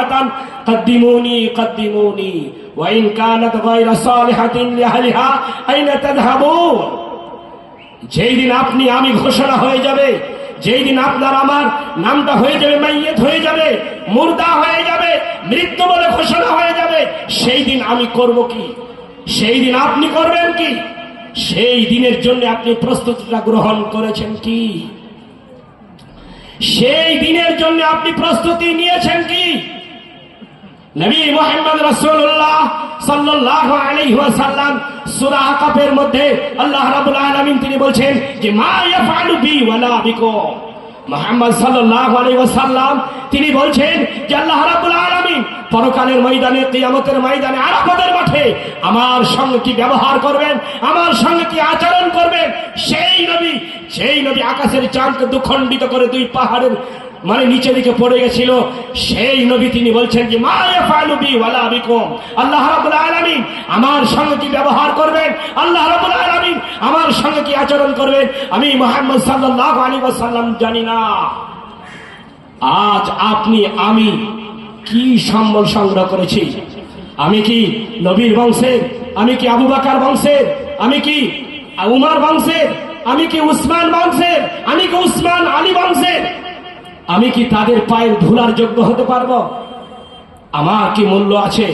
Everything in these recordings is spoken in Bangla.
صالحة قدموني قدموني وإن كانت غير صالحة لأهلها أين تذهبون যেই দিন আপনি আমি ঘোষণা হয়ে যাবে যেই দিন আপনার আমার নামটা হয়ে যাবে মাইয়েত হয়ে যাবে মুর্দা হয়ে যাবে মৃত্যু বলে ঘোষণা হয়ে যাবে সেই দিন আমি করব কি সেই দিন আপনি করবেন কি সেই দিনের জন্য আপনি প্রস্তুতিটা গ্রহণ করেছেন কি সেই দিনের জন্য আপনি প্রস্তুতি নিয়েছেন কি নবী মোহাম্মদ রাসূলুল্লাহ সাল্লাল্লাহু আলাইহি ওয়াসাল্লাম সূরা আকাফের মধ্যে আল্লাহ রাব্বুল আলামিন তিনি বলছেন যে, মা ইয়াফআলু বি ওয়ালা বিকুম। মুহাম্মদ সাল্লাল্লাহু আলাইহি ওয়াসাল্লাম তিনি বলছেন যে, আল্লাহ রাব্বুল আলামিন পরকালের ময়দানে, কিয়ামতের ময়দানে, আরাফাতের মাঠে আমার সঙ্গে কি ব্যবহার করবেন? আমার সঙ্গে কি আচরণ করবেন? সেই নবী সেই নবী আকাশের চাঁদকে দুখণ্ডিত করে দুই পাহাড়ের মানে নিচে দিকে পড়ে গেছিল। সেই নবী তিনি বলছেন যে আল্লাহ রাব্বুল আলামিন আমার সঙ্গে কি ব্যবহার করবেন? আল্লাহ রাব্বুল আলামিন আমার সঙ্গে কি আচরণ করবেন? আমি মুহাম্মদ সাল্লাল্লাহু আলাইহি ওয়াসাল্লাম জানি না। আজ আপনি, আমি কি সম্বল সংগ্রহ করেছি? আমি কি নবীর বংশের? আমি কি আবু বাকার বংশের? আমি কি উমার বংশের? আমি কি উসমান বংশের? আমি কি উসমান আলী বংশের? আমি কি তাদের পায়ের ধুলার যোগ্য হতে পারব? আমার কি মূল্য আছে?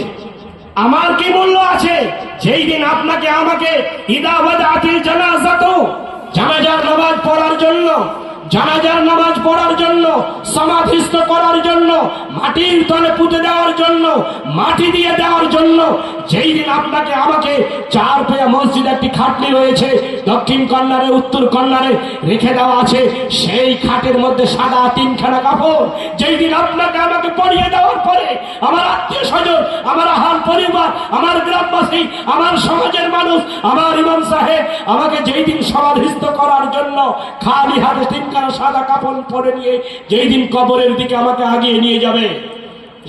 আমার কি মূল্য আছে? যেই দিন আপনাকে আমাকে ইদাবাদ আতিল জানাজাত, জানাজার নামাজ পড়ার জন্য জানাজার নামাজ পড়ার জন্য, সমাধিস্থ করার জন্য, মাটির তলে পুঁতে দেওয়ার জন্য, মাটি দিয়ে দেওয়ার জন্য, যেই দিন আপনাকে, আমাকে চার পেয়া মসজিদ, একটি খাটনি রয়েছে, দক্ষিণ কর্নারে, উত্তর কর্নারে রেখে দেওয়া আছে, সেই খাটের মধ্যে সাদা তিনখানা কাপড়, যেই দিন আপনাকে, আমাকে পরিয়ে দেওয়ার পরে, আমার আত্মীয় স্বজন, আমার আহার পরিবার, আমার গ্রামবাসী, আমার সমাজের মানুষ, আমার ইমাম সাহেব, আমাকে যেই দিন সমাধিস্থ করার জন্য, খালি হাতে তিনখানা সাদা কাপড় পরে নিয়ে যেই দিন কবরের দিকে আমাকে আগিয়ে নিয়ে যাবে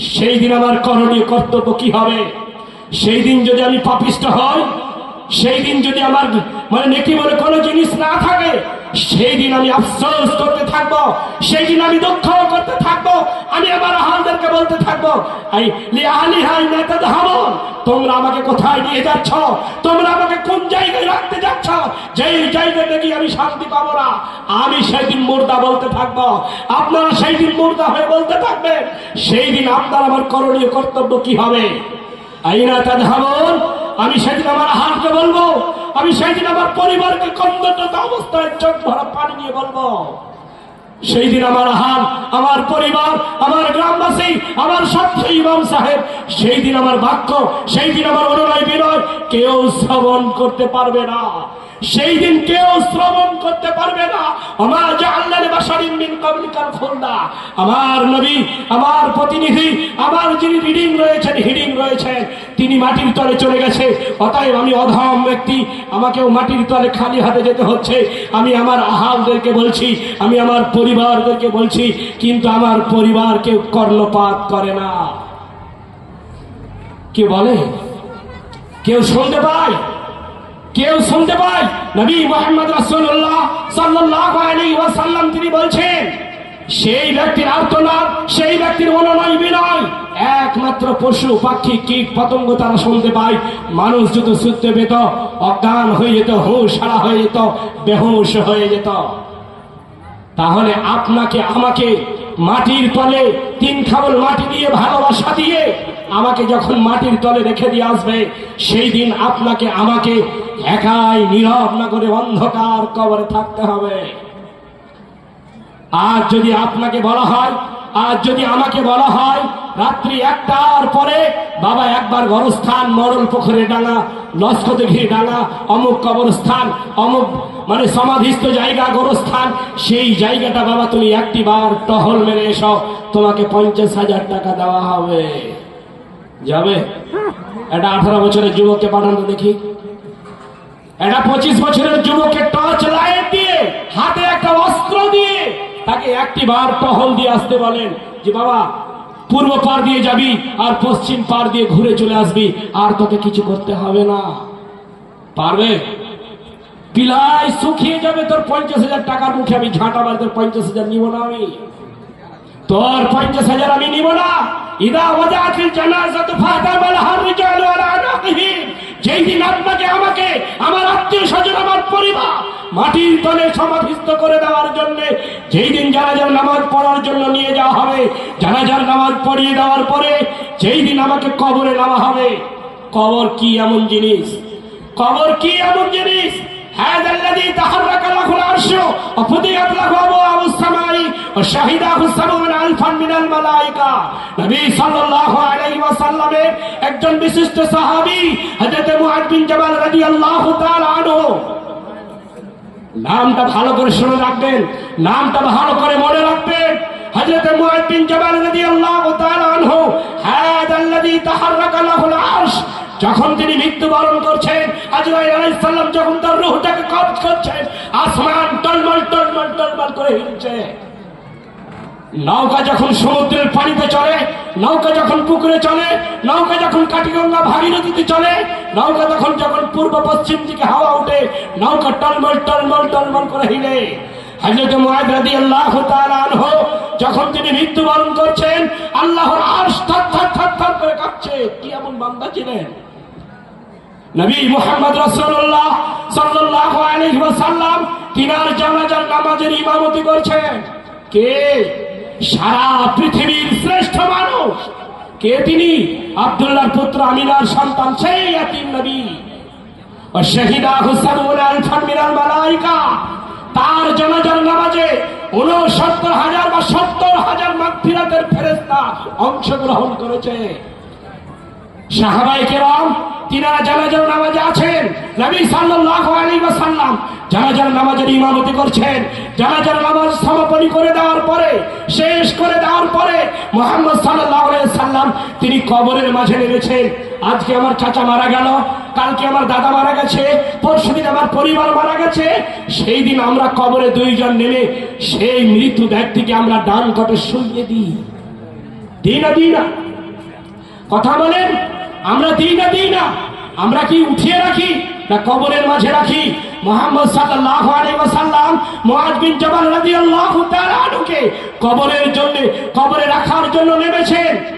সেই দিন আমার করণীয় কর্তব্য কি হবে? সেই দিন যদি আমি পাপিষ্ট হই সেই দিন যদি আমার মানে নেকি বলে কোনো জিনিস না থাকে সেই দিন আমি আফসোস করতে থাকব সেই দিন আমি দুঃখ করতে থাকব, আমি আমার আহালদেরকে বলতে থাকব তোমরা আমাকে কোথায় নিয়ে যাচ্ছ? তোমরা আমাকে কোন জায়গায় রাখতে যাচ্ছ? যেই জায়গাতে গিয়ে আমি শান্তি পাবো না, আমি সেই দিন মুর্দা বলতে থাকব। আপনারা সেই দিন মুর্দা হয়ে বলতে থাকবেন সেই দিন আপনার আমার করণীয় কর্তব্য কি হবে? আইনা তাধাবন আমি সেদিন আমার হাতকে বলব আমি সেদিন আমার পরিবারকে কন্দনত অবস্থায় চোখ ভরা পানি নিয়ে বলব, সেই দিন আমার হাত আমার পরিবার, আমার গ্রামবাসী, আমার সবচেয়ে ইমাম সাহেব, সেই দিন আমার বাক্য, সেই দিন আমার অনুনয় বিনয় কেউ শ্রবণ করতে পারবে না। সেই দিন কেউ শ্রবণ করতে পারবে না। আমার জাহান্নার বাসারিন মিন কাবলিকাল খুলনা আমার নবী, আমার প্রতিনিধি, আমার যিনি রিডিং রয়েছেন, হিডিং রয়েছেন, তিনি মাটির তলে চলে গেছে। অতএব আমি অধম ব্যক্তি, আমাকেও মাটির তলে খালি হাতে যেতে হচ্ছে। আমি আমার আহালদেরকে বলছি, আমি আমার পরিবারদেরকে বলছি, কিন্তু আমার পরিবার কেউ কর্ণপাত করে না। কে বলে? কেউ শুনতে পায়? কেউ শুনতে পায়? নবী মোহাম্মদ রাসূলুল্লাহ সাল্লাল্লাহু আলাইহি তিনি বলছেন, সেই ব্যক্তির আর্তনাদ, সেই ব্যক্তির অনুনয় বিনয়, একমাত্র পশু, পাখি, কীট, পতঙ্গ তারা শুনতে পায়। মানুষ যদি শুনতে পেত, অজ্ঞান হয়ে যেত, হুঁশ হারা হয়ে যেত, বেহুশ হয়ে যেত। তাহলে আপনাকে, আমাকে মাটির তলে তিন খাবল মাটি দিয়ে, ভালোবাসা দিয়ে আমাকে যখন মাটির তলে রেখে দিয়ে আসবে, সেই দিন আপনাকে, আমাকে একাই নীরব না করে অন্ধকার কবরে থাকতে হবে। আর যদি আপনাকে বলা হয়, আর যদি আমাকে বলা হয়, রাত্রি একটার পরে বাবা একবার গরস্থান মরল পুকুরে ডাঙা লস্কতে ঘিরে ডাঙা অমুক কবরস্থান, অমুক মানে সমাধিস্থ জায়গা, গোরস্থান, সেই জায়গাটা বাবা তুমি একটি বার টহল মেরে এসো, তোমাকে পঞ্চাশ হাজার টাকা দেওয়া হবে। যাবে? এটা আঠারো বছরের যুবককে পাঠানো দেখি। একটা পঁচিশ বছরের যুবকের টর্চ লাইট দিয়ে, হাতে একটা অস্ত্র দিয়ে তাকে একটি বার টহল দিয়ে আসতে বলেন যে, বাবা, পূর্ব পার দিয়ে যাবি আর পশ্চিম পার দিয়ে ঘুরে চলে আসবি, আর তোকে কিছু করতে হবে না। পারবে? পিলাই শুকিয়ে যাবে, তোর পঞ্চাশ হাজার টাকার মুখে আমি ঝাঁটা মারি তোর পঞ্চাশ হাজার নিব না আমি। তোর পঞ্চাশ হাজার আমি নিব না। ইদা ওয়াজাতিল জানাজাতু ফাতামালাহার রিজালু আলা যেই দিন আপনাকে আমাকে, আমার আত্মীয় স্বজন, আমার পরিবার মাটির তলে সমাধিস্থ করে দেওয়ার জন্য, যেই দিন জানাজার নামাজ পড়ার জন্য নিয়ে যাওয়া হবে, জানাজার নামাজ পড়িয়ে দেওয়ার পরে যেই দিন আমাকে কবরে নেওয়া হবে। কবর কি এমন জিনিস? কবর কি এমন জিনিস? هذا الذي تحرك له العرش وفتحت له ابواب السماء وشهده سبعون الفا من الملائكه নবী সাল্লাল্লাহু আলাইহি ওয়াসাল্লামের একজন বিশিষ্ট সাহাবী হযরত মুআদ বিন জাবাল রাদিয়াল্লাহু তাআলা আনহু নামটা ভালো করে শুনে রাখবেন নামটা ভালো করে মনে রাখবেন হযরত মুআদ বিন জাবাল রাদিয়াল্লাহু তাআলা যখন তিনি মৃত্যুবরণ করছেন, আজরাইল আলাইহিস সালাম যখন তার রূহটাকে কবজ করছেন আসমান টলমল টলমল টলমল করে হিলছে। নৌকা যখন সমুদ্রের পানিতে চলে, নৌকা যখন পুকুরে চলে, নৌকা যখন কাটিগঙ্গা ভাগীরথীতে চলে, নৌকা তখন যখন পূর্ব পশ্চিম দিকে হাওয়া উঠে নৌকা টলমল টলমল টলমল করে হিলে। হযরত মুআদ রাদিয়াল্লাহু তাআলা যখন তিনি মৃত্যুবরণ করছেন, আল্লাহর আরশ থর থর থর করে কাঁপছে। কি এমন বান্দা ছিলেন? নবী মুহাম্মদ রাসূলুল্লাহ সাল্লাল্লাহু আলাইহি ওয়াসাল্লাম তিনার জানাজার নামাজের ইমামতি করছেন। কে? সারা পৃথিবীর শ্রেষ্ঠ মানুষ। কে তিনি? আব্দুল্লাহর পুত্র আমিনার সন্তান, সেই নবী। ও শহীদা আলফান মিনাল মালাইকা, তার জানাজার নামাজে উনসত্তর হাজার বা সত্তর হাজার মাগফিরাতের ফেরেস্তা অংশগ্রহণ করেছে। সাহাবাই কেরাম তিনারা জানাজার নামাজে আছেন, নবী সাল্লাল্লাহু আলাইহি ওয়াসাল্লাম জানাজার নামাজের ইমামতি করছেন জানাজার নামাজ সমাপনী করে দেওয়ার পরে, শেষ করে দেওয়ার পরে মুহাম্মদ সাল্লাল্লাহু সাল্লাম তিনি কবরের মাঝে নেমেছেন। আজকে আমার চাচা মারা গেল, কালকে আমার দাদা মারা গেছে পরশুদিন আমার পরিবার মারা গেছে। সেই দিন আমরা কবরে দুইজন নেমে সেই মৃত্যু ব্যক্তিকে আমরা ডান কটে শুইয়ে দিই। দিই না দিই না কথা বলেন? আমরা দিই না দিই না। আমরা কি উঠিয়ে রাখি না কবরের মাঝে রাখি? মোহাম্মদ সাল্লাল্লাহু আলাইহি ওয়াসাল্লাম, মুআজ বিন জাবাল তাআলা আনহুকে কবরের জন্য, কবরে রাখার জন্য নেমেছেন।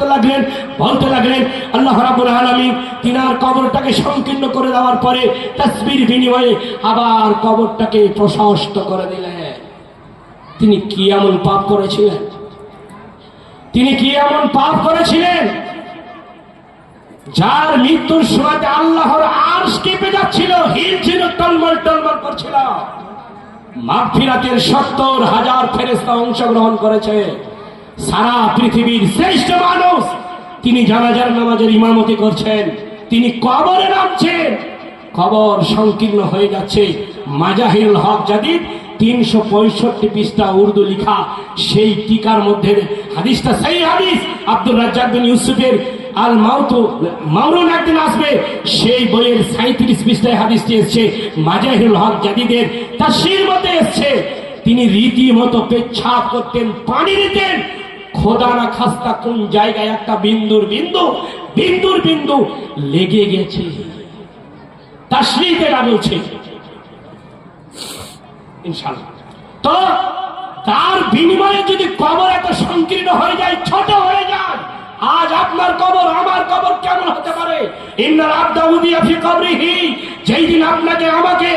করতে লাগলেন বলতে লাগলেন। আল্লাহ রাব্বুল আলামিন তিনার কবরটাকে সংকীর্ণ করে দেওয়ার পরে তাসবির বিনিময়ে আবার কবরটাকে প্রশস্ত করে দিলেন। তিনি কি এমন পাপ করেছিলেন? তিনি কি এমন পাপ করেছিলেন? যার মৃত্যুর সময় আল্লাহর আর কেঁপে যাচ্ছিল, হিল ছিল, টলমল টলমল করছিল। মাগফিরাতের সত্তর হাজার ফেরেস্তা অংশগ্রহণ করেছে। সারা পৃথিবীর শ্রেষ্ঠ মানুষ। তিনি জানাজার নামাজের ইমামতি করছেন। তিনি কবরে নামছেন। কবর সংকীর্ণ হয়ে যাচ্ছে। মাজাহিরুল হক জাদিদ তিনশো পঁয়ষট্টি পৃষ্ঠা উর্দু লিখা। সেই টিকার মধ্যে হাদিসটা সেই হাদিস। আব্দুল রাজ্জাক বিন ইউসুফের আল মাউতু, মামরুন একদিন আসবে। সেই বইয়ের সাঁত্রিশ পৃষ্ঠায় হাদিসটি এসছে। মাজাহিরুল হক জাদিদের তার মতে এসছে। তিনি রীতিমতো পেচ্ছাপ করতেন, পানি দিতেন। খোদা না খাস্তা কোন জায়গায় একটা বিন্দুর বিন্দু বিন্দুর বিন্দু লেগে গেছে। তাশরিক এটা বলছে ইনশাআল্লাহ। তো তার বিনিময়ে যদি কবর এত সংকীর্ণ হয়ে যায়, ছোট হয়ে যায়, আজ আপনার কবর, আমার কবর কেমন হতে পারে? ইন্নার আবদাউদিয়া ফি কবরিহি, যেই দিন আপনাকে আমাকে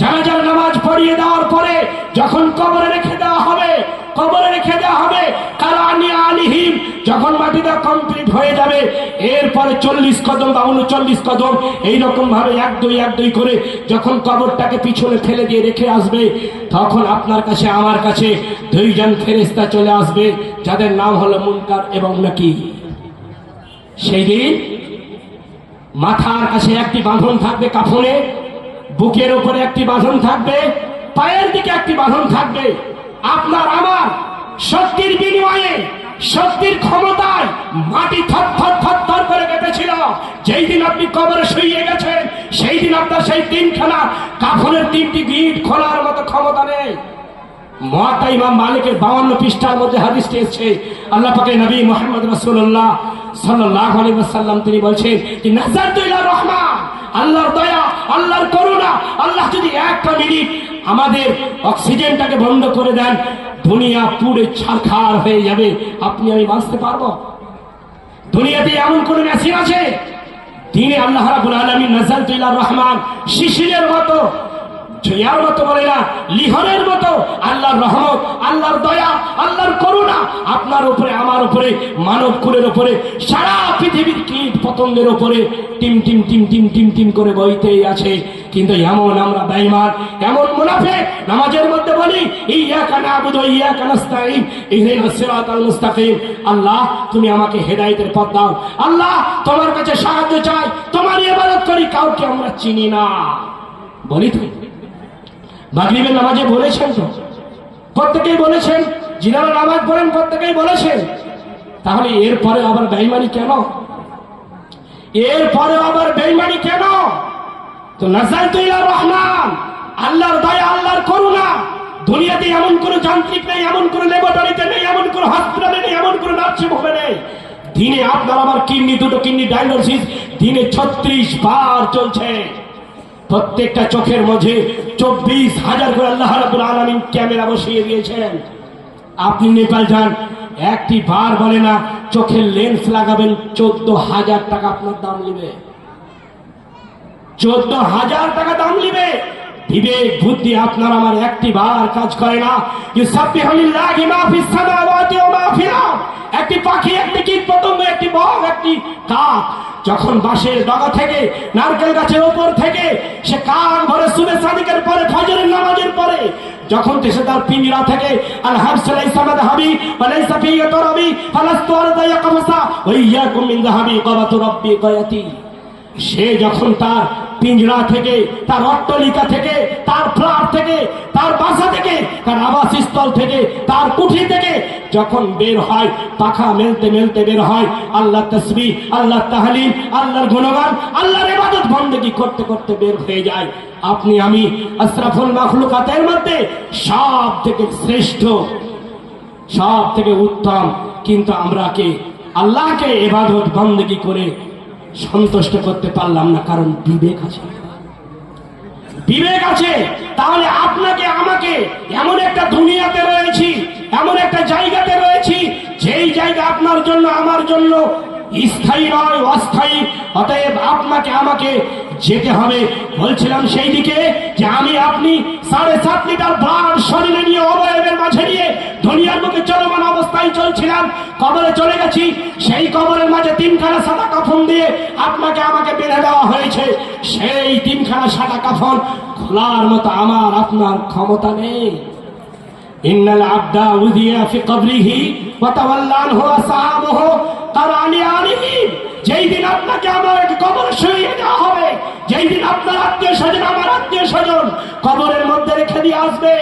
জানাজার নামাজ পড়িয়ে দেওয়ার পরে যখন কবরে রেখে দেওয়া হবে কবরে রেখে দেওয়া হবে। কারানি আলিহিম, যখন মাটিটা কমপ্লিট হয়ে যাবে, এরপরে চল্লিশ কদম বা উনচল্লিশ কদম এইরকম ভাবে এক দুই এক দুই করে যখন কবরটাকে পিছনে ফেলে দিয়ে রেখে আসবে, তখন আপনার কাছে, আমার কাছে দুইজন ফেরেস্তা চলে আসবে, যাদের নাম হলো মুনকার এবং নাকি সেই দিন মাথার কাছে একটি বাঁধন থাকবে কাফনে বুকের উপরে একটি বাঁধন থাকবে, পায়ের দিকে একটি বাঁধন থাকবে। আপনার আমার শক্তির বিনিময়ে, শক্তির ক্ষমতায় মাটি থর থর থর থর করে কেঁপেছিল যেই দিন আপনি কবরে শুয়ে গেছেন, সেই দিন আপনার সেই তিন খেলা কাফনের তিনটি গিট খোলার মতো ক্ষমতা নেই। মহাতা ইমাম মালিকের বাউন্ন পৃষ্ঠার মধ্যে হাদিসটি এসেছে। আল্লাহ পাকে নবী মোহাম্মদ রাসূলুল্লাহ সাল্লাল্লাহু আলাইহি ওয়াসাল্লাম তিনি বলছেন রহমান। আল্লাহর দয়া, আল্লাহর করুণা, আল্লাহ যদি একটা মিনিট আমাদের অক্সিজেনটাকে বন্ধ করে দেন, দুনিয়া পুড়ে ছাড়খার হয়ে যাবে। আপনি আমি বাঁচতে পারব? দুনিয়াতে এমন কোন মেশিন আছে? দিনে আল্লাহ রাবুল আলমী নাজাল রহমান শিশিরের মতো ছুঁয়ার মতো বলে না, লিহনের মতো আল্লাহর রহমত, আল্লাহর দয়া, আল্লাহর করুণা, আপনার উপরে, আমার উপরে, মানব কুলের উপরে, সারা পৃথিবীর কীট পতঙ্গের উপরে টিম টিম টিম টিম টিম টিম করে বইতেই আছে। কিন্তু এমন আমরা বেঈমান, এমন মুনাফে নামাজের মধ্যে বলি ইয়াকা নাবুদু ইয়াকা নাস্তাঈন ইহদিনাস সিরাতাল মুস্তাকিম আল্লাহ, তুমি আমাকে হেদায়েতের পথ দাও আল্লাহ, তোমার কাছে সাহায্য চাই তোমার ইবাদত করি কাউকে আমরা চিনি না। বলি তো। মাগরিবের নামাজে বলেছেন তো? প্রত্যেকেই বলেছেন যিনারা নামাজ পড়েন, প্রত্যেকেই বলেছেন। তাহলে এরপরে আবার বেঈমানি কেন? এরপরে আবার বেঈমানি কেন? তো নাজাল তুইলা রহমান, আল্লাহর দয়া, আল্লাহর করুণা। দুনিয়াতে এমন কোনো যান্ত্রিক নেই, এমন কোনো ল্যাবরেটরিতে নেই, এমন কোনো হসপিটালে নেই, এমন কোনো নার্সিং হোমে নেই। দিনে আপনার আমার কিডনি, দুটো কিডনি ডায়ালিসিস দিনে ছত্রিশ বার চলছে। প্রত্যেকটা চোখের মধ্যে চব্বিশ হাজার করে আল্লাহ রাবুল আলমিন ক্যামেরা বসিয়ে দিয়েছেন। আপনি নেপাল যান, একটি বার বলে না, চোখের লেন্স লাগাবেন, চোদ্দ হাজার টাকা আপনার দাম নেবে। চোদ্দ হাজার টাকা দাম নিবে। বিবেক, বুদ্ধি আপনার আমার একটি বার কাজ করে না। একটি পাখি, একটি কীট পতঙ্গ একটি বক, একটি কাক। যখন বাঁশের ডগা থেকে, নারকেল গাছের ওপর থেকে, সে কাক ভরে সুবে সাদিকের পরে, ফজরের নামাজের পরে, যখন সে তার পিঞ্জরা থেকে, আল সে যখন তার পিঞ্জরা থেকে, তার অট্টলিকা থেকে, তার ফ্ল্যাট থেকে, তার বাসা থেকে, তার আবাসস্থল থেকে, তার কুঠি থেকে যখন বের হয়, পাখা মেলতে মেলতে বের হয় আল্লাহ তসবি আল্লাহ তাহলিল, আল্লাহর গুণগান, আল্লাহর ইবাদত বন্দেগী করতে করতে বের হয়ে যায়। আপনি, আমি আশরাফুল মাখলুকাতের মধ্যে সব থেকে শ্রেষ্ঠ, সব থেকে উত্তম, কিন্তু আমরা কে আল্লাহকে এবাদত বন্দেগী করে সন্তুষ্ট করতে পারলাম না, কারণ বিবেক আছে। বিবেক আছে, তাহলে আপনাকে, আমাকে এমন একটা দুনিয়াতে রয়েছি, এমন একটা জায়গাতে রয়েছি, যেই জায়গা আপনার জন্য, আমার জন্য স্থায়ী নয়, অস্থায়ী। অতএব আপনাকে, আমাকে যেতে হবে। বলছিলাম সেই দিকে যে আমি আপনি সাড়ে সাত লিটার ব্লাড শরীরে নিয়ে অবয়বের মাঝে নিয়ে দুনিয়ার মুখে চলমান অবস্থায় চলছিলাম, কবরে চলে গেছি। সেই কবরের মাঝে তিনখানা সাদা কাফন দিয়ে আপনাকে, আমাকে বেঁধে দেওয়া হয়েছে। সেই তিনখানা সাদা কাফন খোলার মতো আমার আপনার ক্ষমতা নেই। ইন্নাল আবদা উদিয়া ফি কবরিহি ওয়া তাওয়াল্লা আনহু দিন আপনাকে কবর শুয়ে হবে, যেই দিন আপনার আত্মীয় আমার আত্মীয় স্বজন কবরের মধ্যে রেখে দিয়ে আসবে,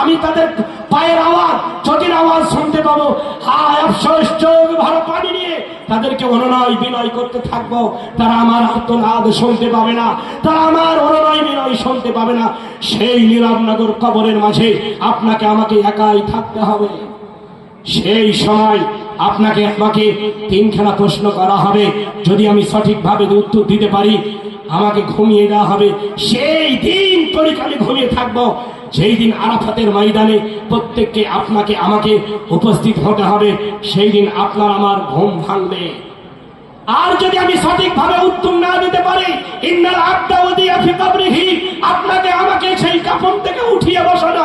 আমি তাদের পায়ের আওয়াজ চটির আওয়াজ শুনতে পাবো। আফসোস, চোখ পানি নিয়ে তাদেরকে অনুনয় বিনয় করতে থাকব। তারা আমার আত্মনাদ শুনতে পাবে না, তারা আমার অনুনয় বিনয় শুনতে পাবে না। সেই নীরবনগর কবরের মাঝে আপনাকে আমাকে একাই থাকতে হবে। সেই সময় আপনাকে আমাকে তিনখানা প্রশ্ন করা হবে। যদি আমি সঠিকভাবে উত্তর দিতে পারি, আমাকে ঘুমিয়ে দেওয়া হবে। সেই দিন তরিক আমি ঘুমিয়ে থাকব। যেই দিন আরাফাতের ময়দানে প্রত্যেককে আপনাকে, আমাকে উপস্থিত হতে হবে, সেই দিন আপনার আমার ঘুম ভাঙবে। আর যদি আমি সঠিকভাবে উত্তর না দিতে পারি আপনাকে আমাকে সেই কাপড় থেকে উঠিয়ে বসানো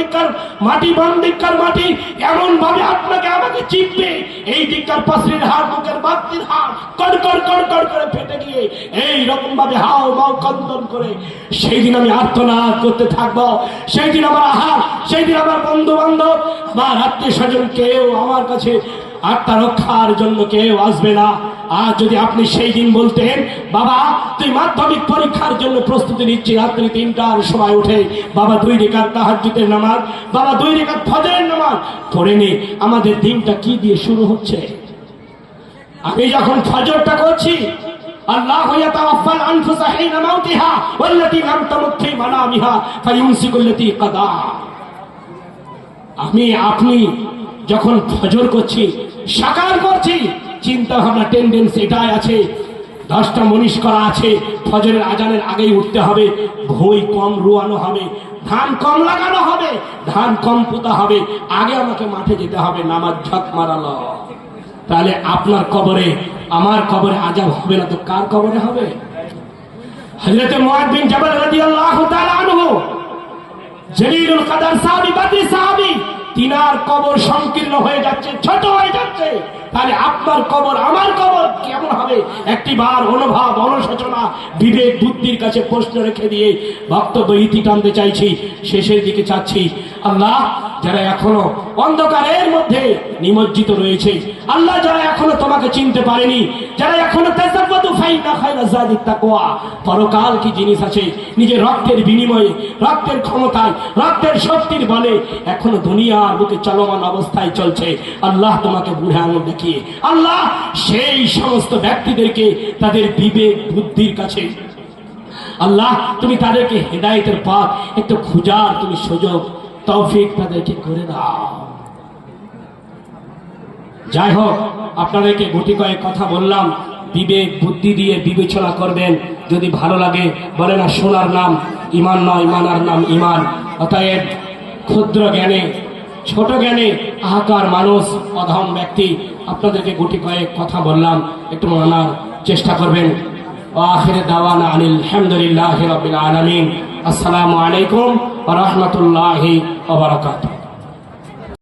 দিককার মাটি, বাম দিককার মাটি এমন ভাবে আপনাকে আমাকে চিনবে। এই দিককার পাশরির হাড়, বুকের বাক্তির হাড়, কড় কড় কড় কড় করে ফেটে গিয়ে এই রকম ভাবে হাও, মাও, কন্দন করে সেই দিন আমি আর্থনা করতে থাকব। সেই দিন আমার আহার, সেই দিন আমার বন্ধু বান্ধব আমার আত্মীয় স্বজন কেউ আমার কাছে আত্মা রক্ষার জন্য কেউ আসবে না আর যদি আপনি সেই দিন বলতেন বাবা তুই মাধ্যমিক পরীক্ষার জন্য প্রস্তুতি নিচ্ছি রাত্রি তিনটার সময় উঠে বাবা দুই রেখার তাহাজুতের নামাজ বাবা দুই রেখার ফজরের নামাজ পড়ে নে আমাদের দিনটা কি দিয়ে শুরু হচ্ছে আমি যখন ফজরটা করছি الله يتوفى الأنفس حين موتها والتي لم تمت في منامها فيمسك التي قضى আমি আপনি যখন ফজর করছি সাকার করছি। চিন্তা ভাবনা টেন্ডেন্সি এটাই আছে। দশটা মনীষ করা আছে। ফজরের আজানের আগেই উঠতে হবে। ভই কম রুয়ানো হবে। ধান কম লাগানো হবে। ধান কম পোতা হবে। আগে আমাকে মাঠে যেতে হবে। নামাজ ঝক মারালো। তাহলে আপনার কবরে, আমার কবরে আজাব হবে না তো কার কবরে হবে? হজরত তিনার কবর সংকীর্ণ হয়ে যাচ্ছে ছোট হয়ে যাচ্ছে। তাহলে আপনার কবর, আমার কবর কেমন হবে? একটি বার অনুভব, অনুশোচনা, বিবেক, বুদ্ধির কাছে প্রশ্ন রেখে দিয়ে বক্তব্য ইতি টানতে চাইছি, শেষের দিকে চাচ্ছি। আল্লাহ যারা এখনও অন্ধকারের মধ্যে নিমজ্জিত রয়েছে, আল্লাহ যারা এখনও তোমাকে চিনতে পারেনি, যারা এখনও পরকাল কি জিনিস আছে? নিজের রক্তের বিনিময়ে, রক্তের ক্ষমতায়, রক্তের শক্তির বলে এখনও দুনিয়ার বুকে চলমান অবস্থায় চলছে। আল্লাহ তোমাকে বুড়ে আঙুল দেখিয়ে আল্লাহ সেই সমস্ত ব্যক্তিদেরকে তাদের বিবেক, বুদ্ধির কাছে। আল্লাহ, তুমি তাদেরকে হেদায়েতের পথ, একটু খুঁজার তুমি সুযোগ, তৌফিক তাদেরকে করে দাও। যাই হোক, আপনাদেরকে গুটি কয়েক কথা বললাম। বিবেক, বুদ্ধি দিয়ে বিবেচনা করবেন। যদি ভালো লাগে, বলে না সোনার নাম, ইমান নয়, মানার নাম, ইমান। অতএব ক্ষুদ্র জ্ঞানে ছোট জ্ঞানে আহাকার মানুষ, অধম ব্যক্তি। আপনাদেরকে গুটি কয়েক কথা বললাম। একটু মানার চেষ্টা করবেন। আখিরে দাওয়ান আলহামদুলিল্লাহ আসসালামু আলাইকুম রহমতুল্লাহ ওবরাকাতুহ